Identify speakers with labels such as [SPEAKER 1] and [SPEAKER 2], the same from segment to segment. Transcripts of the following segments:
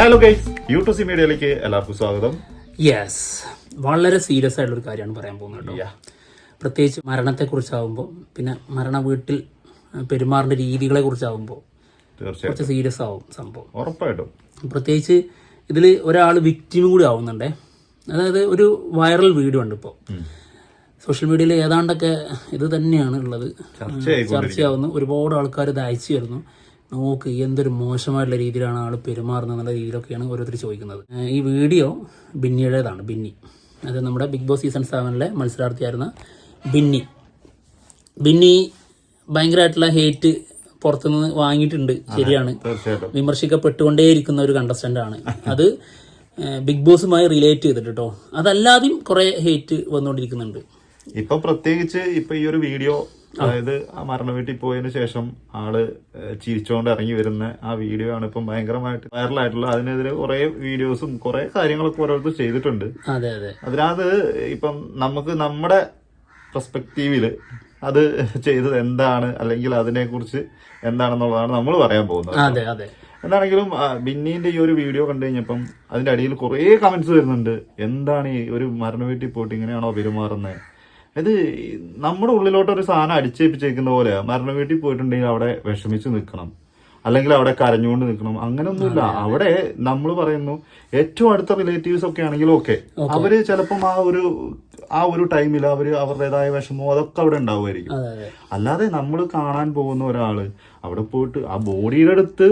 [SPEAKER 1] Hello guys U two C മീഡിയയിലേക്ക് എല്ലാവർക്കും സ്വാഗതം.
[SPEAKER 2] യെസ് വളരെ സീരിയസ് ആയിട്ടുള്ള ഒരു കാര്യമാണ് പറയാൻ പോകുന്നത് കേട്ടോ. പ്രത്യേകിച്ച് മരണത്തെക്കുറിച്ചാവുമ്പോൾ പിന്നെ മരണ വീട്ടിൽ പെരുമാറേണ്ട രീതികളെ കുറിച്ചാവുമ്പോൾ കുറച്ച് സീരിയസ് ആവും സംഭവം.
[SPEAKER 1] ഉറപ്പായിട്ടും.
[SPEAKER 2] പ്രത്യേകിച്ച് ഇതിൽ ഒരാൾ വിക്റ്റിമും കൂടി ആവുന്നുണ്ടേ. അതായത് ഒരു വൈറൽ വീഡിയോ ഉണ്ട് ഇപ്പോൾ സോഷ്യൽ മീഡിയയിൽ ഏതാണ്ടൊക്കെ ഇത് തന്നെയാണ് ഉള്ളത്. ചർച്ചയാവുന്നു. ഒരുപാട് ആൾക്കാർ ഇത് അയച്ചു വരുന്നു നോക്ക് എന്തൊരു മോശമായിട്ടുള്ള രീതിയിലാണ് ആൾ പെരുമാറുന്നത് എന്നുള്ള രീതിയിലൊക്കെയാണ് ഓരോരുത്തർ ചോദിക്കുന്നത്. ഈ വീഡിയോ ബിന്നിയുടേതാണ് ബിന്നി. അത് നമ്മുടെ ബിഗ് ബോസ് സീസൺ സെവനിലെ മത്സരാർത്ഥിയായിരുന്ന ബിന്നി. ബിന്നി ഭയങ്കരമായിട്ടുള്ള ഹേറ്റ് പുറത്തുനിന്ന് വാങ്ങിയിട്ടുണ്ട് ശരിയാണ്. വിമർശിക്കപ്പെട്ടുകൊണ്ടേയിരിക്കുന്ന ഒരു കണ്ടസ്റ്റന്റ് ആണ് അത് ബിഗ് ബോസുമായി റിലേറ്റ് ചെയ്തിട്ട് കേട്ടോ അതല്ലാതെയും കുറെ ഹേറ്റ് വന്നുകൊണ്ടിരിക്കുന്നുണ്ട്.
[SPEAKER 1] ഇപ്പൊ പ്രത്യേകിച്ച് ഇപ്പൊ ഈ ഒരു വീഡിയോ അതായത് ആ മരണ വീട്ടിൽ പോയതിനു ശേഷം ആൾ ചിരിച്ചുകൊണ്ട് ചിരിച്ചോണ്ട് ഇറങ്ങി വരുന്ന ആ വീഡിയോ ആണ് ഇപ്പം ഭയങ്കരമായിട്ട് വൈറലായിട്ടുള്ള. അതിനെതിരെ കുറെ വീഡിയോസും കുറെ കാര്യങ്ങളൊക്കെ ഓരോരുത്തർ ചെയ്തിട്ടുണ്ട്.
[SPEAKER 2] അതെ അതെ.
[SPEAKER 1] അതിനകത്ത് ഇപ്പം നമുക്ക് നമ്മുടെ പെർസ്പെക്റ്റീവിൽ അത് ചെയ്തത് എന്താണ്? അല്ലെങ്കിൽ അതിനെക്കുറിച്ച് എന്താണെന്നുള്ളതാണ് നമ്മൾ പറയാൻ പോകുന്നത്. എന്താണെങ്കിലും ബിന്നീന്റെ ഈ ഒരു വീഡിയോ കണ്ടു കഴിഞ്ഞപ്പം അതിന്റെ അടിയിൽ കുറേ കമന്റ്സ് വരുന്നുണ്ട്. എന്താണ് ഈ ഒരു മരണ വീട്ടിൽ പോയിട്ട് ഇങ്ങനെയാണോ പെരുമാറുന്നത് ഇത് നമ്മുടെ ഉള്ളിലോട്ട് ഒരു സാധനം അടിച്ചേൽപ്പിച്ചേക്കുന്ന പോലെ മരണ വീട്ടിൽ പോയിട്ടുണ്ടെങ്കിൽ അവിടെ വിഷമിച്ച് നിൽക്കണം. അല്ലെങ്കിൽ അവിടെ കരഞ്ഞുകൊണ്ട് നിൽക്കണം. അങ്ങനെയൊന്നുമില്ല അവിടെ നമ്മൾ പറയുന്നു ഏറ്റവും അടുത്ത റിലേറ്റീവ്സ് ഒക്കെ ആണെങ്കിലും ഓക്കെ. അവർ ചിലപ്പം ആ ഒരു ആ ഒരു ടൈമിൽ അവർ അവരുടേതായ വിഷമോ അതൊക്കെ അവിടെ ഉണ്ടാവുമായിരിക്കും. അല്ലാതെ നമ്മൾ കാണാൻ പോകുന്ന ഒരാൾ അവിടെ പോയിട്ട് ആ ബോഡിയുടെ അടുത്ത്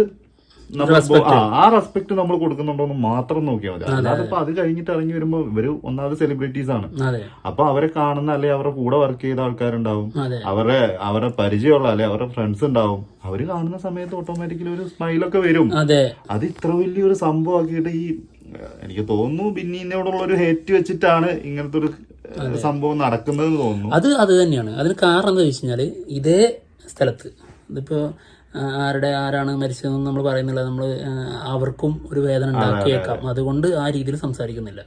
[SPEAKER 1] ആ, റെസ്പെക്ട് നമ്മൾ കൊടുക്കുന്നുണ്ടോ എന്ന് മാത്രം നോക്കിയാൽ മതി. അല്ലാതെ ഇപ്പൊ അത് കഴിഞ്ഞിട്ട് ഇറങ്ങി വരുമ്പോ ഇവർ ഒന്നാമത് സെലിബ്രിറ്റീസ് ആണ്.
[SPEAKER 2] അതെ.
[SPEAKER 1] അപ്പൊ അവരെ കാണുന്ന അല്ലെ അവരുടെ കൂടെ വർക്ക് ചെയ്ത ആൾക്കാരുണ്ടാവും. അവരെ അവരെ പരിചയമുള്ള അല്ലെ അവരുടെ ഫ്രണ്ട്സ് ഉണ്ടാവും. അവർ കാണുന്ന സമയത്ത് ഓട്ടോമാറ്റിക്കലി ഒരു സ്മൈലൊക്കെ വരും.
[SPEAKER 2] അതെ.
[SPEAKER 1] ഇത്ര വലിയൊരു സംഭവമാക്കിയിട്ട് ഈ എനിക്ക് തോന്നുന്നു ബിന്നിനോടുള്ള ഒരു ഹേറ്റ് വെച്ചിട്ടാണ് ഇങ്ങനത്തെ ഒരു സംഭവം നടക്കുന്നത് തോന്നുന്നു.
[SPEAKER 2] അത് അത് തന്നെയാണ്. അതിന് കാരണം എന്താ വെച്ച് കഴിഞ്ഞാൽ ഇതേ സ്ഥലത്ത് ഇതിപ്പോൾ ആരുടെ ആരാണ് മരിച്ചതെന്ന് നമ്മൾ പറയുന്നില്ല. നമ്മൾ അവർക്കും ഒരു വേദന ഉണ്ടാക്കിയേക്കാം. അതുകൊണ്ട് ആ രീതിയിൽ സംസാരിക്കുന്നില്ല.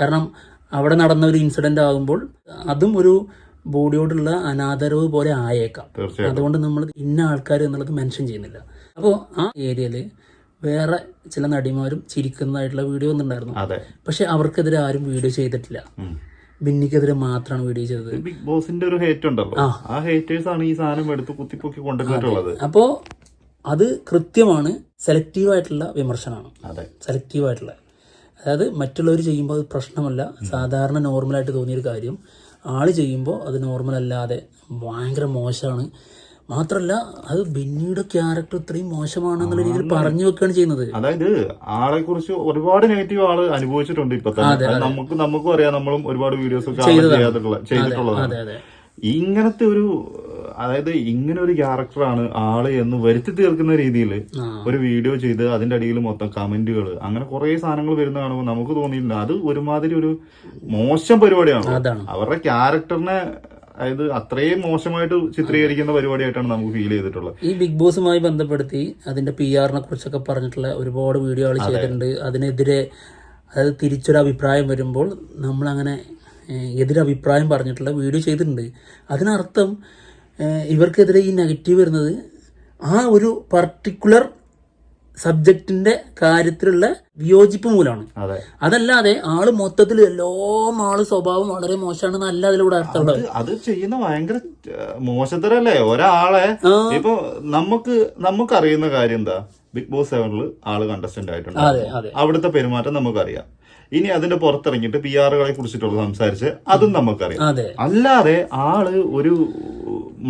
[SPEAKER 2] കാരണം അവിടെ നടന്ന ഒരു ഇൻസിഡന്റ് ആകുമ്പോൾ അതും ഒരു ബോഡിയോടുള്ള അനാദരവ് പോലെ ആയേക്കാം. അതുകൊണ്ട് നമ്മൾ ഇന്ന ആൾക്കാർ എന്നുള്ളത് മെൻഷൻ ചെയ്യുന്നില്ല. അപ്പോൾ ആ ഏരിയയിൽ വേറെ ചില നടിമാരും ചിരിക്കുന്നതായിട്ടുള്ള വീഡിയോ
[SPEAKER 1] ഒന്നുണ്ടായിരുന്നു
[SPEAKER 2] പക്ഷെ അവർക്കെതിരെ ആരും വീഡിയോ ചെയ്തിട്ടില്ല. ബിന്നിക്കെതിരെ മാത്രമാണ് വീഡിയോ ചെയ്തത്.
[SPEAKER 1] ബിഗ് ബോസിന്റെ ഒരു ഹേറ്റ് ഉണ്ടല്ലോ. ആ. ഹേറ്റേഴ്സ് ആണ് ഈ സാധനം എടുത്ത് കുത്തിപ്പൊക്കി കൊണ്ടുവന്നിട്ടുള്ളത്.
[SPEAKER 2] അപ്പോ അത് കൃത്യമാണ് സെലക്റ്റീവ് ആയിട്ടുള്ള വിമർശനമാണ്.
[SPEAKER 1] അതെ.
[SPEAKER 2] സെലക്റ്റീവ് ആയിട്ടുള്ള അതായത് മറ്റുള്ളവർ ചെയ്യുമ്പോൾ അത് പ്രശ്നമല്ല. സാധാരണ നോർമലായിട്ട് തോന്നിയൊരു കാര്യം. ആൾ ചെയ്യുമ്പോൾ അത് നോർമൽ അല്ലാതെ ഭയങ്കര മോശമാണ്. മാത്രമല്ല അത് ബിന്നിയുടെ ക്യാരക്ടർ ഇത്രയും മോശമാണെന്നുള്ള രീതിയിൽ പറഞ്ഞു വെക്കുകയാണ് ചെയ്യുന്നത്.
[SPEAKER 1] അതായത് ആളെ കുറിച്ച് ഒരുപാട് നെഗറ്റീവ് ആൾ അനുഭവിച്ചിട്ടുണ്ട് ഇപ്പൊ നമുക്ക് നമുക്കും അറിയാം നമ്മളും ഒരുപാട് വീഡിയോസ് ഒക്കെ ചെയ്തിട്ടുള്ളതാണ്. ഇങ്ങനത്തെ ഒരു അതായത് ഇങ്ങനെ ഒരു ക്യാരക്ടറാണ് ആൾ എന്ന് വരുത്തി തീർക്കുന്ന രീതിയിൽ ഒരു വീഡിയോ ചെയ്ത് അതിന്റെ അടിയിൽ മൊത്തം കമന്റുകൾ അങ്ങനെ കുറെ സാധനങ്ങൾ വരുന്ന കാണുമ്പോൾ നമുക്ക് തോന്നിയിട്ടുണ്ട്. അത് ഒരുമാതിരി ഒരു മോശം പരിപാടിയാണ്. അവരുടെ ക്യാരക്ടറിനെ അതായത് അത്രയും മോശമായിട്ട് ചിത്രീകരിക്കുന്ന പരിപാടിയായിട്ടാണ് നമുക്ക് ഫീൽ ചെയ്തിട്ടുള്ളത്.
[SPEAKER 2] ഈ ബിഗ് ബോസുമായി ബന്ധപ്പെടുത്തി അതിന്റെ പി ആറിനെ കുറിച്ചൊക്കെ പറഞ്ഞിട്ടുള്ള ഒരുപാട് വീഡിയോകൾ ചെയ്തിട്ടുണ്ട്. അതിനെതിരെ അതായത് തിരിച്ചൊരു അഭിപ്രായം വരുമ്പോൾ നമ്മളങ്ങനെ എതിരഭിപ്രായം പറഞ്ഞിട്ടുള്ള വീഡിയോ ചെയ്തിട്ടുണ്ട്. അതിനർത്ഥം ഇവർക്കെതിരെ ഈ നെഗറ്റീവ് വരുന്നത് ആ ഒരു പർട്ടിക്കുലർ സബ്ജക്റ്റിന്റെ കാര്യത്തിലുള്ള വിയോജിപ്പ് മൂലമാണ്. അതല്ലാതെ ആൾ മൊത്തത്തിൽ എല്ലാം ആൾ സ്വഭാവം വളരെ മോശമാണ് അല്ല അതിലൂടെ അർത്ഥമുള്ളത്
[SPEAKER 1] അത് ചെയ്യുന്ന ഭയങ്കര മോശത്തരല്ലേ? ഒരാളെ. ഇപ്പൊ നമുക്ക് നമുക്ക് അറിയുന്ന കാര്യം എന്താ? ബിഗ് ബോസ് സെവനിൽ ആൾ കണ്ടസ്റ്റന്റ് ആയിട്ടുണ്ട്. അവിടുത്തെ പെരുമാറ്റം നമുക്കറിയാം. ഇനി അതിന്റെ പുറത്തിറങ്ങിയിട്ട് പി ആറുകളെ കുറിച്ചിട്ടുള്ള സംസാരിച്ച് അതും നമുക്കറിയാം. അല്ലാതെ ആൾ ഒരു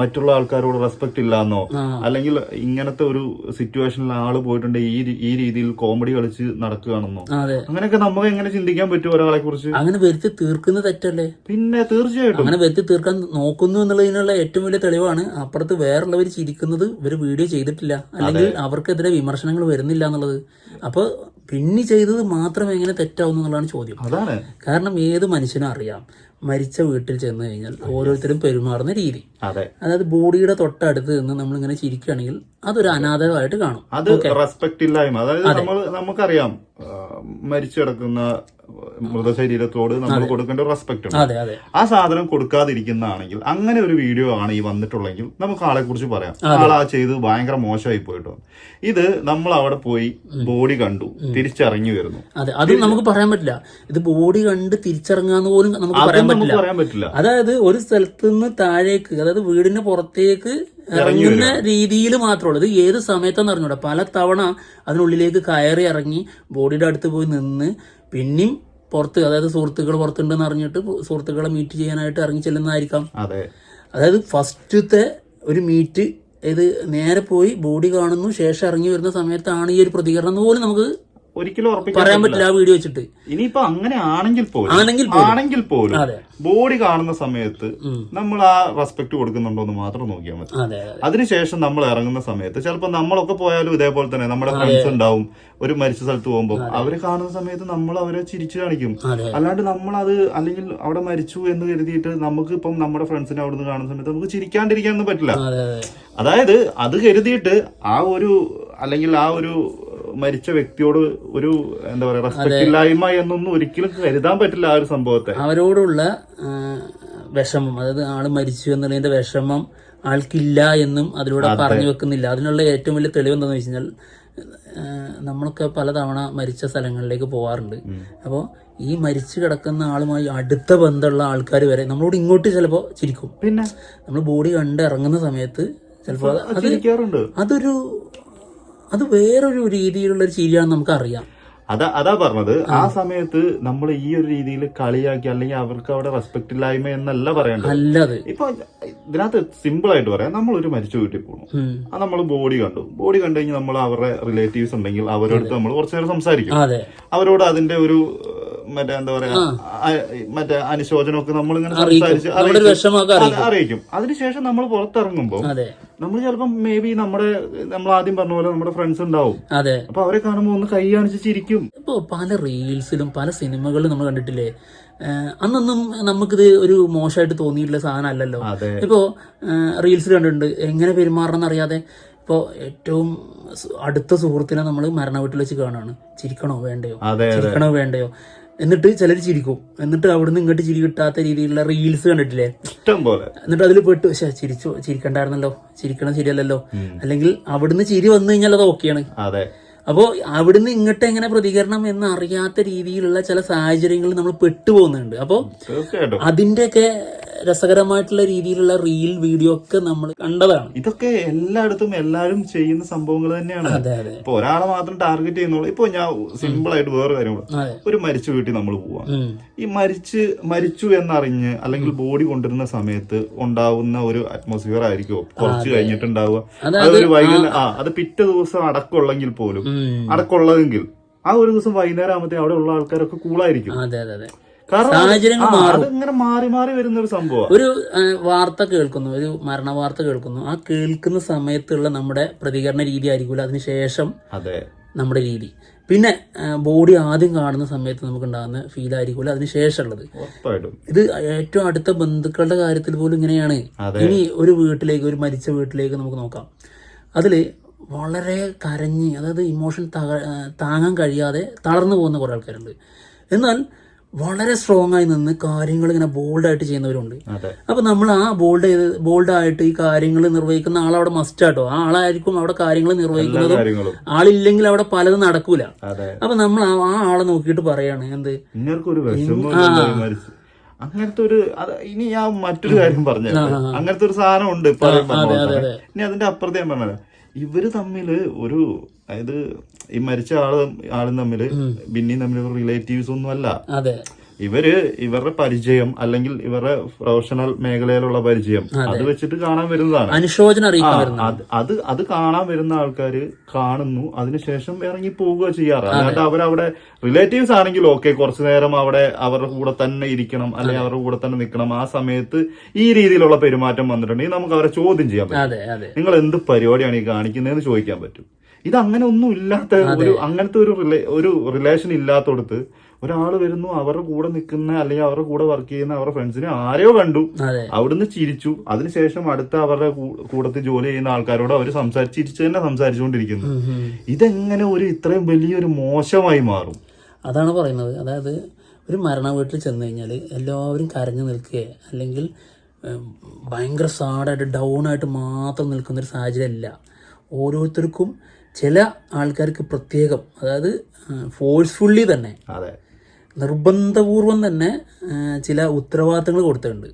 [SPEAKER 1] മറ്റുള്ള ആൾക്കാരോട് റെസ്പെക്ട് ഇല്ലാന്നോ. അല്ലെങ്കിൽ ഇങ്ങനത്തെ ഒരു സിറ്റുവേഷനിൽ ആൾ പോയിട്ടുണ്ട് ഈ ഈ രീതിയിൽ കോമഡി കളിച്ച് നടക്കുകയാണെന്നോ? അങ്ങനെയൊക്കെ നമുക്ക് എങ്ങനെ ചിന്തിക്കാൻ പറ്റും ഒരാളെ കുറിച്ച്?
[SPEAKER 2] അങ്ങനെ വരുത്തി തീർക്കുന്ന തെറ്റല്ലേ?
[SPEAKER 1] പിന്നെ തീർച്ചയായിട്ടും.
[SPEAKER 2] അങ്ങനെ വരുത്തി തീർക്കാൻ നോക്കുന്നു എന്നുള്ളതിനുള്ള ഏറ്റവും വലിയ തെളിവാണ് അപ്പുറത്ത് വേറുള്ളവർ ചിരിക്കുന്നത് ഇവർ വീഡിയോ ചെയ്തിട്ടില്ല. അല്ലെങ്കിൽ അവർക്കെതിരെ വിമർശനങ്ങൾ വരുന്നില്ല എന്നുള്ളത്. അപ്പോൾ പിന്നി ചെയ്തത് മാത്രം എങ്ങനെ തെറ്റാവുന്നു എന്നുള്ളതാണ് ചോദ്യം.
[SPEAKER 1] അതാണ്.
[SPEAKER 2] കാരണം ഏത് മനുഷ്യനും അറിയാം. മരിച്ച വീട്ടിൽ ചെന്ന് കഴിഞ്ഞാൽ ഓരോരുത്തരും പെരുമാറുന്ന രീതി.
[SPEAKER 1] അതെ.
[SPEAKER 2] അതായത് ബോഡിയുടെ തൊട്ടടുത്ത് നിന്ന് നമ്മൾ ഇങ്ങനെ ചിരിക്കുകയാണെങ്കിൽ അതൊരു അനാഥമായിട്ട് കാണും.
[SPEAKER 1] അത് റെസ്പെക്ട് ഇല്ലായ്മ. അതായത് നമ്മൾ നമുക്കറിയാം മരിച്ചു കിടക്കുന്ന മൃതശരീരത്തോട് നമ്മൾ കൊടുക്കേണ്ട ഒരു റെസ്പെക്ട് ഉണ്ട് ആ സാധനം കൊടുക്കാതിരിക്കുന്നതാണെങ്കിൽ അങ്ങനെ ഒരു വീഡിയോ ആണ് ഈ വന്നിട്ടുള്ളെങ്കിൽ നമുക്ക് ആളെ കുറിച്ച് പറയാം. ആൾ ആ ചെയ്ത് ഭയങ്കര മോശമായി പോയിട്ടോ. ഇത് നമ്മൾ അവിടെ പോയി ബോഡി കണ്ടു തിരിച്ചറിഞ്ഞു വരുന്നു.
[SPEAKER 2] അതെ അത് നമുക്ക് പറയാൻ പറ്റില്ല. ഇത് ബോഡി കണ്ട് തിരിച്ചിറങ്ങാന്ന് പോലും നമുക്ക് പറയാൻ പറ്റില്ല.
[SPEAKER 1] പറയാൻ പറ്റില്ല.
[SPEAKER 2] അതായത് ഒരു സ്ഥലത്ത് നിന്ന് താഴേക്ക് അതായത് വീടിന്റെ പുറത്തേക്ക് ഇറങ്ങുന്ന രീതിയിൽ മാത്രമുള്ളൂ ഇത് ഏത് സമയത്താന്ന് അറിഞ്ഞൂടാ. പല തവണ അതിനുള്ളിലേക്ക് കയറി ഇറങ്ങി ബോഡിയുടെ അടുത്ത് പോയി നിന്ന് പിന്നെയും പുറത്ത് അതായത് സുഹൃത്തുക്കൾ പുറത്തുണ്ടെന്ന് അറിഞ്ഞിട്ട് സുഹൃത്തുക്കളെ മീറ്റ് ചെയ്യാനായിട്ട് ഇറങ്ങി ചെല്ലുന്നതായിരിക്കാം.
[SPEAKER 1] അതെ.
[SPEAKER 2] അതായത് ഫസ്റ്റത്തെ ഒരു മീറ്റ് ഇത് നേരെ പോയി ബോഡി കാണുന്നു. ശേഷം ഇറങ്ങി വരുന്ന സമയത്താണ് ഈ ഒരു പ്രതികരണം എന്ന് പോലും നമുക്ക്
[SPEAKER 1] ഒരിക്കലും
[SPEAKER 2] പറയാൻ പറ്റില്ല. ആ വീഡിയോ വെച്ചിട്ട്.
[SPEAKER 1] ഇനിയിപ്പോ അങ്ങനെ ആണെങ്കിൽ പോലും
[SPEAKER 2] ആണെങ്കിൽ പോലും.
[SPEAKER 1] ആണെങ്കിൽ പോലും ബോഡി കാണുന്ന സമയത്ത് നമ്മൾ ആ റെസ്പെക്ട് കൊടുക്കുന്നുണ്ടോ എന്ന് മാത്രം നോക്കിയാൽ മതി.
[SPEAKER 2] അതെ അതെ.
[SPEAKER 1] അതിനുശേഷം നമ്മൾ ഇറങ്ങുന്ന സമയത്ത് ചിലപ്പോൾ നമ്മളൊക്കെ പോയാലും ഇതേപോലെ തന്നെ നമ്മുടെ ഫ്രണ്ട്സ് ഉണ്ടാവും ഒരു മരിച്ച സ്ഥലത്ത് പോകുമ്പോൾ അവർ കാണുന്ന സമയത്ത് നമ്മൾ അവരെ ചിരിച്ചു കാണിക്കും. അല്ലാണ്ട് നമ്മൾ അത് അല്ലെങ്കിൽ അവിടെ മരിച്ചു എന്ന് കരുതിയിട്ട് നമുക്ക് ഇപ്പം നമ്മുടെ ഫ്രണ്ട്സിനെ അവിടെ നിന്ന് കാണുന്ന സമയത്ത് നമുക്ക് ചിരിക്കാണ്ടിരിക്കാനൊന്നും പറ്റില്ല.
[SPEAKER 2] അതെ അതെ.
[SPEAKER 1] അതായത് അത് കരുതിയിട്ട് ആ ഒരു അല്ലെങ്കിൽ ആ ഒരു മരിച്ച വ്യക്തിയോട് ഒരു എന്താ പറയാ റെസ്പെക്ട് ഇല്ലായ്മ എന്നൊന്നും ഒരിക്കലും കരുതാൻ പറ്റില്ല ആ ഒരു സംഭവത്തെ.
[SPEAKER 2] അവരോടുള്ള വിഷമം അതായത് ആൾ മരിച്ചു എന്നുള്ളതിന്റെ വിഷമം ആൾക്കില്ല എന്നും അതിലൂടെ പറഞ്ഞു വെക്കുന്നില്ല. അതിനുള്ള ഏറ്റവും വലിയ തെളിവ് എന്താണെന്ന് വെച്ച് കഴിഞ്ഞാൽ നമ്മളൊക്കെ പലതവണ മരിച്ച സ്ഥലങ്ങളിലേക്ക് പോവാറുണ്ട്. അപ്പോൾ ഈ മരിച്ചു കിടക്കുന്ന ആളുമായി അടുത്ത ബന്ധമുള്ള ആൾക്കാർ വരെ നമ്മളോട് ഇങ്ങോട്ട് ചിലപ്പോൾ ചിരിക്കും.
[SPEAKER 1] പിന്നെ?
[SPEAKER 2] നമ്മൾ ബോഡി കണ്ട് ഇറങ്ങുന്ന സമയത്ത് ചിലപ്പോൾ അത് അതൊരു അത് വേറൊരു രീതിയിലുള്ള ഒരു ചിരിയാണെന്ന് നമുക്കറിയാം.
[SPEAKER 1] അതാ അതാ പറഞ്ഞത്. ആ സമയത്ത് നമ്മൾ ഈ ഒരു രീതിയിൽ കളിയാക്കി അല്ലെങ്കിൽ അവർക്ക് അവിടെ റെസ്പെക്ട് ഇല്ലായ്മ എന്നല്ല പറയേണ്ടത്. ഇപ്പൊ ഇതിനകത്ത് സിമ്പിൾ ആയിട്ട് പറയാം. നമ്മൾ ഒരു മരിച്ചു വീട്ടിൽ പോകണം
[SPEAKER 2] അത്
[SPEAKER 1] ആ നമ്മൾ ബോഡി കണ്ടു. ബോഡി കണ്ടു കഴിഞ്ഞാൽ നമ്മൾ അവരുടെ റിലേറ്റീവ്സ് ഉണ്ടെങ്കിൽ അവരോട് നമ്മൾ കുറച്ചു നേരം സംസാരിക്കും. അവരോട് അതിന്റെ ഒരു മറ്റേ എന്താ പറയാ മറ്റേ അനുശോചനമൊക്കെ നമ്മൾ ഇങ്ങനെ സംസാരിച്ച് അറിയിക്കും. അതിനുശേഷം നമ്മൾ പുറത്തിറങ്ങുമ്പോൾ നമ്മൾ ചിലപ്പം മേ ബി നമ്മുടെ നമ്മൾ ആദ്യം പറഞ്ഞ പോലെ നമ്മുടെ ഫ്രണ്ട്സ് ഉണ്ടാവും.
[SPEAKER 2] അതെ.
[SPEAKER 1] അപ്പൊ അവരെ കാണുമ്പോൾ ഒന്ന് കൈ കാണിച്ച് ചിരിക്കും.
[SPEAKER 2] ഇപ്പോൾ പല റീൽസിലും പല സിനിമകളിലും നമ്മൾ കണ്ടിട്ടില്ലേ? അന്നൊന്നും നമുക്കിത് ഒരു മോശമായിട്ട് തോന്നിയിട്ടുള്ള സാധനം അല്ലല്ലോ. ഇപ്പോൾ റീൽസിൽ കണ്ടിട്ടുണ്ട്. എങ്ങനെ പെരുമാറണം എന്നറിയാതെ ഇപ്പോൾ ഏറ്റവും അടുത്ത സുഹൃത്തിനെ നമ്മൾ മരണ വീട്ടിൽ വെച്ച് കാണുകയാണ് ചിരിക്കണോ വേണ്ടയോ? ചിരിക്കണോ വേണ്ടയോ? എന്നിട്ട് ചിലർ ചിരിക്കും. എന്നിട്ട് അവിടുന്ന് ഇങ്ങോട്ട് ചിരി കിട്ടാത്ത രീതിയിലുള്ള റീൽസ് കണ്ടിട്ടില്ലേ?
[SPEAKER 1] ഇഷ്ടം പോലെ
[SPEAKER 2] എന്നിട്ട് അതിൽ പെട്ടു. പക്ഷേ ചിരിച്ചു. ചിരിക്കണ്ടായിരുന്നല്ലോ. ചിരിക്കണം ശരിയല്ലല്ലോ. അല്ലെങ്കിൽ അവിടുന്ന് ചിരി വന്നു കഴിഞ്ഞാൽ അത് ഓക്കെയാണ്
[SPEAKER 1] അതെ.
[SPEAKER 2] അപ്പോൾ അവിടുന്ന് ഇങ്ങോട്ട് എങ്ങനെ പ്രതികരണം എന്ന് അറിയാത്ത രീതിയിലുള്ള ചില സാഹചര്യങ്ങളിൽ നമ്മൾ പെട്ടുപോകുന്നുണ്ട്. അപ്പോൾ
[SPEAKER 1] അതിന്റെയൊക്കെ
[SPEAKER 2] അതിന്റെയൊക്കെ രസകരമായിട്ടുള്ള രീതിയിലുള്ള റീൽ വീഡിയോ ഒക്കെ നമ്മൾ കണ്ടതാണ്.
[SPEAKER 1] ഇതൊക്കെ എല്ലായിടത്തും എല്ലാവരും ചെയ്യുന്ന സംഭവങ്ങൾ തന്നെയാണ്. ഇപ്പൊ ഒരാളെ മാത്രം ടാർഗറ്റ് ചെയ്യുന്നുള്ളൂ. ഇപ്പൊ ഞാൻ സിമ്പിൾ ആയിട്ട് വേറെ കാര്യം കൂടെ
[SPEAKER 2] അതെ.
[SPEAKER 1] ഒരു മരിച്ചു വീട്ടിൽ നമ്മൾ പോവാം ഈ മരിച്ച് മരിച്ചു എന്നറിഞ്ഞ് അല്ലെങ്കിൽ ബോഡി കൊണ്ടുവരുന്ന സമയത്ത് ഉണ്ടാവുന്ന ഒരു അറ്റ്മോസ്ഫിയർ ആയിരിക്കും. കുറച്ച് കഴിഞ്ഞിട്ടുണ്ടാവുക. അതൊരു വൈകുന്നേരം ആ. അത് പിറ്റേ ദിവസം അടക്കമുള്ളെങ്കിൽ പോലും. അടക്കമുള്ളതെങ്കിൽ ആ ഒരു ദിവസം വൈകുന്നേരം ആകുമ്പത്തേ അവിടെ ഉള്ള ആൾക്കാരൊക്കെ കൂളായിരിക്കും.
[SPEAKER 2] അതെ അതെ സാഹചര്യങ്ങൾ മാറും.
[SPEAKER 1] ഇങ്ങനെ മാറി മാറി വരുന്ന ഒരു സംഭവം.
[SPEAKER 2] ഒരു വാർത്ത കേൾക്കുന്നു ഒരു മരണ വാർത്ത കേൾക്കുന്നു. ആ കേൾക്കുന്ന സമയത്തുള്ള നമ്മുടെ പ്രതികരണ രീതി ആയിരിക്കില്ല അതിനുശേഷം
[SPEAKER 1] അതെ.
[SPEAKER 2] നമ്മുടെ രീതി. പിന്നെ ബോഡി ആദ്യം കാണുന്ന സമയത്ത് നമുക്ക് ഉണ്ടാകുന്ന ഫീൽ ആയിരിക്കില്ല അതിന് ശേഷമുള്ളത്.
[SPEAKER 1] ഉറപ്പായിട്ടും.
[SPEAKER 2] ഇത് ഏറ്റവും അടുത്ത ബന്ധുക്കളുടെ കാര്യത്തിൽ പോലും ഇങ്ങനെയാണ്. ഇനി ഒരു വീട്ടിലേക്ക് ഒരു മരിച്ച വീട്ടിലേക്ക് നമുക്ക് നോക്കാം. അതിൽ വളരെ കരഞ്ഞ് അതായത് ഇമോഷൻ താങ്ങാൻ കഴിയാതെ തളർന്നു പോകുന്ന കുറേ ആൾക്കാരുണ്ട്. എന്നാൽ വളരെ സ്ട്രോങ് ആയി നിന്ന് കാര്യങ്ങൾ ഇങ്ങനെ ബോൾഡായിട്ട് ചെയ്യുന്നവരുണ്ട്. അപ്പോൾ നമ്മൾ ആ ബോൾഡ് ചെയ്ത് ബോൾഡായിട്ട് ഈ കാര്യങ്ങൾ നിർവഹിക്കുന്ന ആളവിടെ മസ്റ്റാട്ടോ ആ ആളായിരിക്കും അവിടെ കാര്യങ്ങൾ നിർവഹിക്കുന്നത്. ആളില്ലെങ്കിൽ അവിടെ പലതും നടക്കൂല.
[SPEAKER 1] അപ്പോൾ
[SPEAKER 2] അപ്പൊ നമ്മൾ ആ ആളെ നോക്കിയിട്ട് പറയാണ് എന്ത്?
[SPEAKER 1] അങ്ങനത്തെ ഒരു അത് ഇനി ഞാൻ മറ്റൊരു കാര്യം പറഞ്ഞു അങ്ങനത്തെ ഒരു സാധനം ഉണ്ട് ഇനി അതിന്റെ അപ്പുറത്ത് ഞാൻ പറഞ്ഞത് ഇവർ തമ്മിൽ ഒരു അതായത് ഈ മരിച്ച ആൾ ആളും തമ്മിൽ ബിന്നിയും തമ്മിൽ റിലേറ്റീവ്സ് ഒന്നും അല്ല ഇവർ ഇവരുടെ പരിചയം അല്ലെങ്കിൽ ഇവരുടെ പ്രൊഫഷണൽ മേഖലയിലുള്ള പരിചയം അത്. വെച്ചിട്ട് കാണാൻ വരുന്നതാണ്.
[SPEAKER 2] അനുശോചന
[SPEAKER 1] അത് അത് കാണാൻ വരുന്ന ആൾക്കാർ കാണുന്നു. അതിനുശേഷം ഇറങ്ങി പോവുക ചെയ്യാറ്. അല്ലാണ്ട് അവരവിടെ റിലേറ്റീവ്സ് ആണെങ്കിൽ ഓക്കെ കുറച്ചു നേരം അവിടെ അവരുടെ കൂടെ തന്നെ ഇരിക്കണം അല്ലെങ്കിൽ അവരുടെ കൂടെ തന്നെ നിൽക്കണം. ആ സമയത്ത് ഈ രീതിയിലുള്ള പെരുമാറ്റം വന്നിട്ടുണ്ടെങ്കിൽ നമുക്ക് അവരെ ചോദ്യം ചെയ്യാൻ പറ്റും. നിങ്ങൾ എന്ത് പരിപാടിയാണ് ഈ കാണിക്കുന്നതെന്ന് ചോദിക്കാൻ പറ്റും. ഇത് അങ്ങനെ ഒന്നും ഇല്ലാത്ത ഒരു അങ്ങനത്തെ ഒരു ഒരു റിലേഷൻ ഇല്ലാത്തടത്ത് ഒരാൾ വരുന്നു അവരുടെ കൂടെ നിൽക്കുന്ന അല്ലെങ്കിൽ അവരുടെ കൂടെ വർക്ക് ചെയ്യുന്ന അവരുടെ ഫ്രണ്ട്സിനെ ആരെയോ കണ്ടു. അവിടുന്ന് ചിരിച്ചു. അതിനുശേഷം അടുത്ത അവരുടെ കൂടത്തിൽ ജോലി ചെയ്യുന്ന ആൾക്കാരോട് അവർ സംസാരിച്ച് ചിരിച്ച് തന്നെ സംസാരിച്ചുകൊണ്ടിരിക്കുന്നു. ഇതെങ്ങനെ ഒരു ഇത്രയും വലിയൊരു മോശമായി മാറും?
[SPEAKER 2] അതാണ് പറയുന്നത്. അതായത് ഒരു മരണ വീട്ടിൽ ചെന്ന് കഴിഞ്ഞാൽ എല്ലാവരും കരഞ്ഞു നിൽക്കുക അല്ലെങ്കിൽ ഭയങ്കര സാഡായിട്ട് ഡൗൺ ആയിട്ട് മാത്രം നിൽക്കുന്ന ഒരു സാഹചര്യമല്ല ഓരോരുത്തർക്കും ചില ആൾക്കാർക്ക് പ്രത്യേകം. അതായത് ഫോഴ്സ്ഫുള്ളി തന്നെ.
[SPEAKER 1] അതെ.
[SPEAKER 2] നിർബന്ധപൂർവം തന്നെ ചില ഉത്തരവാദിത്തങ്ങൾ കൊടുത്തിട്ടുണ്ട്.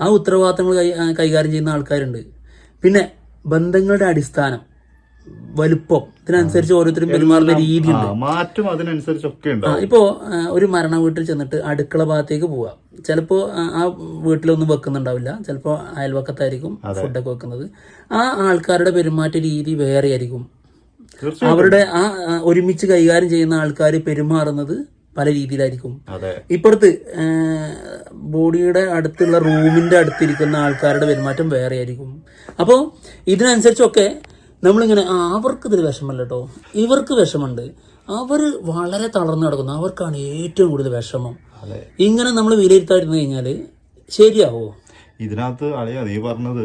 [SPEAKER 2] ആ ഉത്തരവാദിത്തങ്ങൾ കൈകാര്യം ചെയ്യുന്ന ആൾക്കാരുണ്ട്. പിന്നെ ബന്ധങ്ങളുടെ അടിസ്ഥാനം വലുപ്പം ഇതിനനുസരിച്ച് ഓരോരുത്തരും പെരുമാറുന്ന രീതി
[SPEAKER 1] ആ മാറ്റം അതിനനുസരിച്ചൊക്കെ
[SPEAKER 2] ഇപ്പോ ഒരു മരണ വീട്ടിൽ ചെന്നിട്ട് അടുക്കള ഭാഗത്തേക്ക് പോവാം ചിലപ്പോ ആ വീട്ടിലൊന്നും വെക്കുന്നുണ്ടാവില്ല. ചിലപ്പോ അയൽവക്കത്തായിരിക്കും ഫുഡൊക്കെ വെക്കുന്നത്. ആ ആൾക്കാരുടെ പെരുമാറ്റ രീതി വേറെ ആയിരിക്കും അവരുടെ ആ, ഒരുമിച്ച് കൈകാര്യം ചെയ്യുന്ന ആൾക്കാർ പെരുമാറുന്നത് പല രീതിയിലായിരിക്കും. ഇപ്പുറത്ത് ബോഡിയുടെ അടുത്തുള്ള റൂമിന്റെ അടുത്തിരിക്കുന്ന ആൾക്കാരുടെ പെരുമാറ്റം വേറെ ആയിരിക്കും അപ്പോൾ ഇതിനനുസരിച്ചൊക്കെ നമ്മളിങ്ങനെ അവർക്ക് ഇതിൽ വിഷമല്ല കേട്ടോ ഇവർക്ക് വിഷമമുണ്ട് അവർ വളരെ തളർന്നു കിടക്കുന്നു. അവർക്കാണ് ഏറ്റവും കൂടുതൽ വിഷമം. ഇങ്ങനെ നമ്മൾ വിലയിരുത്താതിരുന്നു കഴിഞ്ഞാൽ ശരിയാവോ?
[SPEAKER 1] ഇതിനകത്ത് അളിയാ നീ പറഞ്ഞത്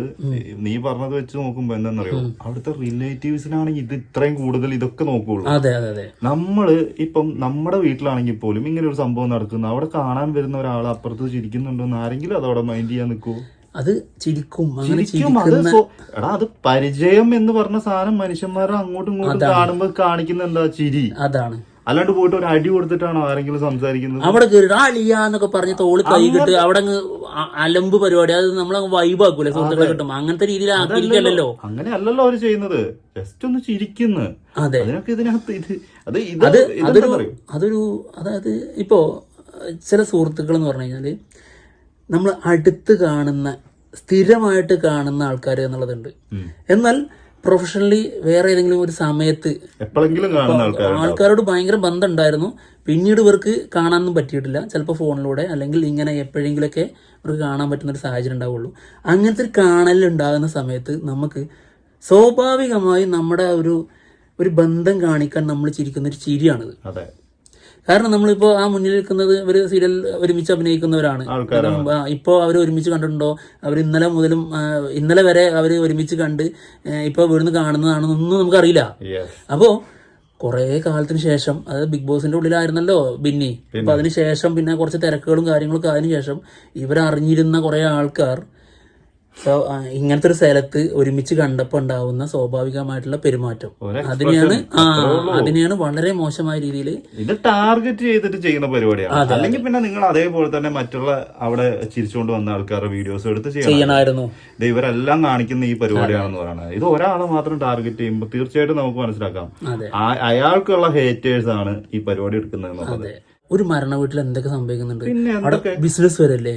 [SPEAKER 1] നീ പറഞ്ഞത് വെച്ച് നോക്കുമ്പോ എന്താണെന്നറിയോ? അവിടുത്തെ റിലേറ്റീവ്സിനാണെങ്കിൽ ഇത് ഇത്രയും കൂടുതൽ ഇതൊക്കെ നോക്കുള്ളൂ. നമ്മൾ ഇപ്പം നമ്മുടെ വീട്ടിലാണെങ്കിൽ പോലും ഇങ്ങനെ ഒരു സംഭവം നടക്കുന്നു. അവിടെ കാണാൻ വരുന്ന ഒരാൾ അപ്പുറത്ത് ചിരിക്കുന്നുണ്ടോ എന്ന് ആരെങ്കിലും അതവിടെ മൈൻഡ് ചെയ്യാൻ നിൽക്കുമോ
[SPEAKER 2] അത് ചിരിക്കും.
[SPEAKER 1] എടാ അത് പരിചയം എന്ന് പറഞ്ഞ സാധനം മനുഷ്യന്മാരെ അങ്ങോട്ടും ഇങ്ങോട്ടും കാണുമ്പോ കാണിക്കുന്ന എന്താ ചിരി?
[SPEAKER 2] അതാണ്.
[SPEAKER 1] അല്ലാണ്ട് പോയിട്ട് ഒരു അടി കൊടുത്തിട്ടാണോ ആരെങ്കിലും സംസാരിക്കുന്നത്?
[SPEAKER 2] അവിടെ കയറി ആ ലിയ എന്നൊക്കെ പറഞ്ഞ് തോളി കൈ കിട്ട് അവിടെ അങ്ങ് അലമ്പ് പരിപാടി അത് നമ്മളങ്ങ് വൈബാക്കൂലേ സുഹൃത്തുക്കളെ കിട്ടും അങ്ങനത്തെ രീതിയിൽ ആക്കിയിരിക്കല്ലോ
[SPEAKER 1] അങ്ങനെ അല്ലല്ലോ അവർ ചെയ്യുന്നത്. ജസ്റ്റ് ഒന്ന് ചിരിക്കുന്നു.
[SPEAKER 2] അതെ.
[SPEAKER 1] അതിനൊക്കെ ഇതിനകത്ത് ഇത് അത് ഇത്
[SPEAKER 2] അതൊരു അതൊരു അതായത് ഇപ്പോ ചില സുഹൃത്തുക്കൾ എന്ന് പറഞ്ഞു കഴിഞ്ഞാൽ നമ്മൾ അടുത്ത് കാണുന്ന സ്ഥിരമായിട്ട് കാണുന്ന ആൾക്കാർ എന്നുള്ളതുണ്ട്. എന്നാൽ പ്രൊഫഷണലി വേറെ ഏതെങ്കിലും ഒരു സമയത്ത്
[SPEAKER 1] എപ്പോഴെങ്കിലും കാണുന്ന
[SPEAKER 2] ആൾക്കാരോട് ഭയങ്കര ബന്ധം ഉണ്ടായിരുന്നു പിന്നീട് ഇവർക്ക് കാണാനൊന്നും പറ്റിയിട്ടില്ല. ചിലപ്പോൾ ഫോണിലൂടെ അല്ലെങ്കിൽ ഇങ്ങനെ എപ്പോഴെങ്കിലുമൊക്കെ ഇവർക്ക് കാണാൻ പറ്റുന്ന ഒരു സാഹചര്യം ഉണ്ടാവുള്ളൂ. അങ്ങനത്തെ ഒരു കാണൽ ഉണ്ടാകുന്ന സമയത്ത് നമുക്ക് സ്വാഭാവികമായി നമ്മുടെ ഒരു ഒരു ബന്ധം കാണിക്കാൻ നമ്മൾ ചിരിക്കുന്ന ഒരു ചിരിയാണിത്.
[SPEAKER 1] അതെ.
[SPEAKER 2] കാരണം നമ്മളിപ്പോ ആ മുന്നിൽ നിൽക്കുന്നത് ഇവർ സീരിയൽ ഒരുമിച്ച് അഭിനയിക്കുന്നവരാണ്. ഇപ്പോ അവർ ഒരുമിച്ച് കണ്ടിട്ടുണ്ടോ? അവർ ഇന്നലെ മുതലും ഇന്നലെ വരെ അവർ ഒരുമിച്ച് കണ്ട് ഇപ്പൊ ഇവിടുന്ന് കാണുന്നതാണെന്നൊന്നും നമുക്കറിയില്ല. അപ്പോ കുറെ കാലത്തിന് ശേഷം അതായത് ബിഗ് ബോസിന്റെ ഉള്ളിലായിരുന്നല്ലോ ബിന്നി. അപ്പൊ അതിന് ശേഷം പിന്നെ കുറച്ച് തിരക്കുകളും കാര്യങ്ങളൊക്കെ അതിന് ശേഷം ഇവരറിഞ്ഞിരുന്ന കുറെ ആൾക്കാർ ഇങ്ങനത്തെ ഒരു സ്ഥലത്ത് ഒരുമിച്ച് കണ്ടപ്പോൾ ഉണ്ടാവുന്ന സ്വാഭാവികമായിട്ടുള്ള പെരുമാറ്റം. അതിനെയാണ് ആ അതിനെയാണ് വളരെ മോശമായ രീതിയിൽ
[SPEAKER 1] ഇത് ടാർഗറ്റ് ചെയ്തിട്ട് ചെയ്യുന്ന പരിപാടിയാണ്. അല്ലെങ്കിൽ പിന്നെ നിങ്ങൾ അതേപോലെ തന്നെ മറ്റുള്ള അവിടെ ചിരിച്ചുകൊണ്ട് വന്ന ആൾക്കാരുടെ വീഡിയോസ് എടുത്ത് ചെയ്യണം.
[SPEAKER 2] ചെയ്യണമായിരുന്നു.
[SPEAKER 1] ഇവരെല്ലാം കാണിക്കുന്ന ഈ പരിപാടിയാണെന്ന് പറയുന്നത് ഇത് ഒരാളെ മാത്രം ടാർഗറ്റ് ചെയ്യുമ്പോൾ തീർച്ചയായിട്ടും നമുക്ക് മനസ്സിലാക്കാം. അയാൾക്കുള്ള ഹേറ്റേഴ്സ് ആണ് ഈ പരിപാടി എടുക്കുന്നത്
[SPEAKER 2] ഒരു മരണ വീട്ടിൽ എന്തൊക്കെ സംഭവിക്കുന്നുണ്ട്? അവിടെ ബിസിനസ് വരല്ലേ?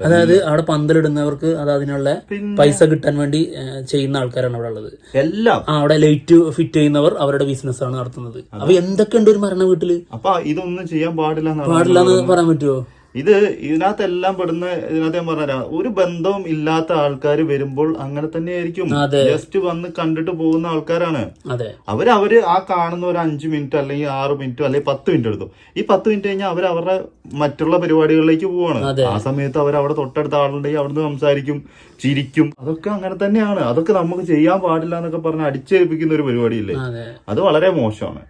[SPEAKER 2] അതായത് അവിടെ പന്തലിടുന്നവർക്ക് അത് അതിനുള്ള പൈസ കിട്ടാൻ വേണ്ടി ചെയ്യുന്ന ആൾക്കാരാണ് അവിടെ ഉള്ളത്.
[SPEAKER 1] എല്ലാം.
[SPEAKER 2] ആ അവിടെ ലൈറ്റ് ഫിറ്റ് ചെയ്യുന്നവർ അവരുടെ ബിസിനസ് ആണ് നടത്തുന്നത്. അപ്പൊ എന്തൊക്കെ ഉണ്ട് ഒരു മരണ വീട്ടിൽ?
[SPEAKER 1] അപ്പൊ ഇതൊന്നും ചെയ്യാൻ പാടില്ല
[SPEAKER 2] പാടില്ല എന്ന് പറയാൻ പറ്റുമോ
[SPEAKER 1] ഇത് ഇതിനകത്ത് എല്ലാം പെടുന്ന ഇതിനകത്ത് ഞാൻ പറഞ്ഞ ഒരു ബന്ധവും ഇല്ലാത്ത ആൾക്കാർ വരുമ്പോൾ അങ്ങനെ തന്നെ ആയിരിക്കും. ജസ്റ്റ് വന്ന് കണ്ടിട്ട് പോകുന്ന ആൾക്കാരാണ്. അവർ അവർ ആ കാണുന്ന ഒരു അഞ്ചു മിനിറ്റ് അല്ലെങ്കിൽ ആറ് മിനിറ്റ് അല്ലെങ്കിൽ പത്ത് മിനിറ്റ് എടുത്തു ഈ പത്ത് മിനിറ്റ് കഴിഞ്ഞാൽ അവർ അവരുടെ മറ്റുള്ള പരിപാടികളിലേക്ക് പോവാണ്. ആ സമയത്ത് അവർ അവിടെ തൊട്ടടുത്ത ആളുണ്ടെങ്കിൽ അവിടുന്ന് സംസാരിക്കും ചിരിക്കും. അതൊക്കെ അങ്ങനെ തന്നെയാണ്. അതൊക്കെ നമുക്ക് ചെയ്യാൻ പാടില്ല എന്നൊക്കെ പറഞ്ഞ് അടിച്ചേൽപ്പിക്കുന്ന ഒരു പരിപാടിയില്ലേ?
[SPEAKER 2] അത്
[SPEAKER 1] വളരെ മോശമാണ്.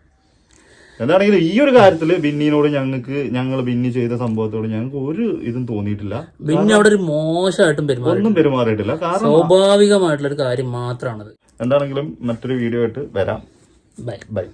[SPEAKER 1] എന്താണെങ്കിലും ഈ ഒരു കാര്യത്തിൽ ബിന്നിനോട് ഞങ്ങൾക്ക് ഞങ്ങൾ ബിന്നി ചെയ്ത സംഭവത്തോട് ഞങ്ങൾക്ക് ഒരു ഇതും തോന്നിയിട്ടില്ല.
[SPEAKER 2] ബിന്നി അവിടെ ഒരു മോശമായിട്ടും പെരുമാറി
[SPEAKER 1] ഒന്നും പെരുമാറിയിട്ടില്ല. കാരണം
[SPEAKER 2] സ്വാഭാവികമായിട്ടുള്ള ഒരു കാര്യം മാത്രമാണത്.
[SPEAKER 1] എന്താണെങ്കിലും മറ്റൊരു വീഡിയോ ആയിട്ട് വരാം.
[SPEAKER 2] ബൈ.
[SPEAKER 1] ബൈ.